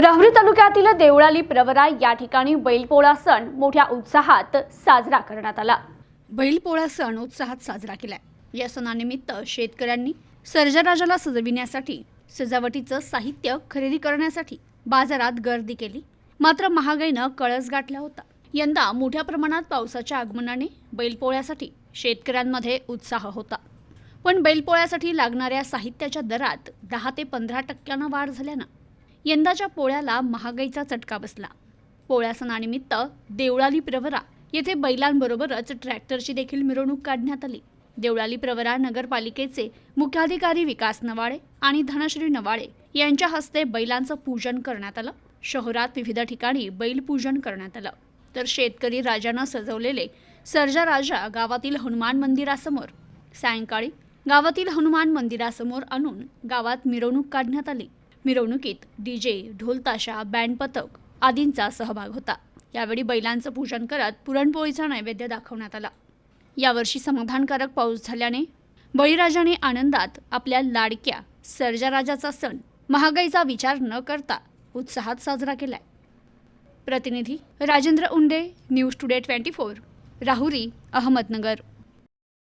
राहुरी तालुक्यातील देवळाली प्रवरा या ठिकाणी बैलपोळा सण मोठ्या उत्साहात साजरा करण्यात आला. बैलपोळा सण उत्साहात साजरा केलाय. या सणानिमित्त शेतकऱ्यांनी सर्जराजाला सजविण्यासाठी सजावटीचं साहित्य खरेदी करण्यासाठी बाजारात गर्दी केली. मात्र महागाईनं कळस गाठला होता. यंदा मोठ्या प्रमाणात पावसाच्या आगमनाने बैलपोळ्यासाठी शेतकऱ्यांमध्ये उत्साह होता. पण बैलपोळ्यासाठी लागणाऱ्या साहित्याच्या दरात दहा ते पंधरा टक्क्यानं वाढ झाल्यानं यंदाच्या पोळ्याला महागाईचा चटका बसला. पोळ्या सणानिमित्त देवळाली प्रवरा येथे बैलांबरोबरच ट्रॅक्टरची देखील मिरवणूक काढण्यात आली. देवळाली प्रवरा नगरपालिकेचे मुख्याधिकारी विकास नवाळे आणि धनश्री नवाळे यांच्या हस्ते बैलांचं पूजन करण्यात आलं. शहरात विविध ठिकाणी बैल पूजन करण्यात आलं. तर शेतकरी राजानं सजवलेले सर्जा राजा गावातील हनुमान मंदिरासमोर सायंकाळी गावातील हनुमान मंदिरासमोर आणून गावात मिरवणूक काढण्यात आली. मिरवणुकीत डीजे ढोलताशा बँड पथक आदींचा सहभाग होता. यावेळी बैलांचं पूजन करत पुरणपोळीचा नैवेद्य दाखवण्यात आला. यावर्षी समाधानकारक पाऊस झाल्याने बळीराजाने आनंदात आपल्या लाडक्या सर्जाराजाचा सण महागाईचा विचार न करता उत्साहात साजरा केलाय. प्रतिनिधी Rajendra Unde news today twenty four Rahuri Ahmednagar.